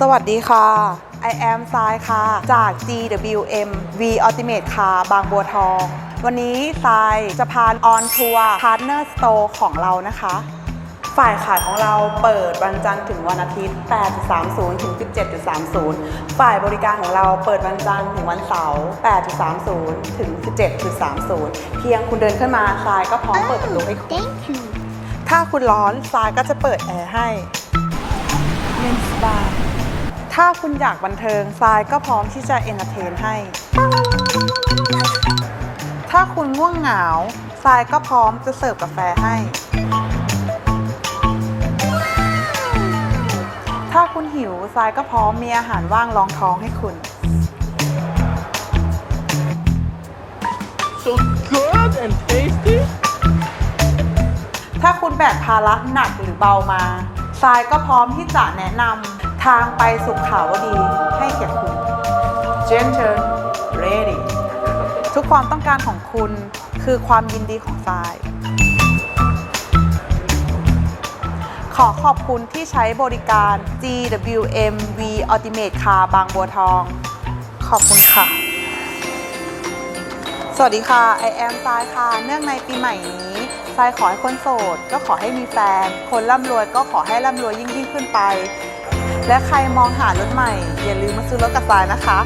สวัสดีค่ะ I am ทรายค่ะ จาก GWM V Ultimate Car บางบัวทอง วันนี้ทรายจะพาออนทัวร์ Partner Store ของเรานะคะ ฝ่ายขายของเราเปิดวันจันทร์ถึงวันอาทิตย์ 8.30 ถึง 17.30 ฝ่ายบริการของเราเปิดวันจันทร์ถึงวันเสาร์ 8.30 ถึง 17.30 เพียงคุณเดินขึ้นมาทรายก็พร้อมเปิดประตูให้คุณ Thank you ถ้าคุณร้อนทรายก็จะเปิดแอร์ให้เย็นสบาย ถ้าคุณอยากบันเทิงทรายก็พร้อมที่จะเอนเตอร์เทนให้ ถ้าคุณง่วงเหงาทรายก็พร้อมจะเสิร์ฟกาแฟให้ ถ้าคุณหิวทรายก็พร้อมมีอาหารว่างรองท้องให้คุณ So good and tasty. ถ้าคุณแบกภาระหนักหรือเบามาทรายก็พร้อมที่จะแนะนำ ทางไปสุขขาวดีให้แก่คุณ Gentle Ready ทุกความต้องการของคุณคือความยินดีของทราย ขอขอบคุณที่ใช้บริการ GWM V Ultimate Car บางบัวทอง ขอบคุณค่ะ สวัสดีค่ะ I am ทรายค่ะ เนื่องในปีใหม่นี้ทรายขอให้คนโสด ก็ขอให้มีแฟน คนร่ำรวยก็ขอให้ร่ำรวยยิ่งยิ่งขึ้นไป และใครมองหารถใหม่ อย่าลืมมาซื้อรถกับฟ้ายนะคะ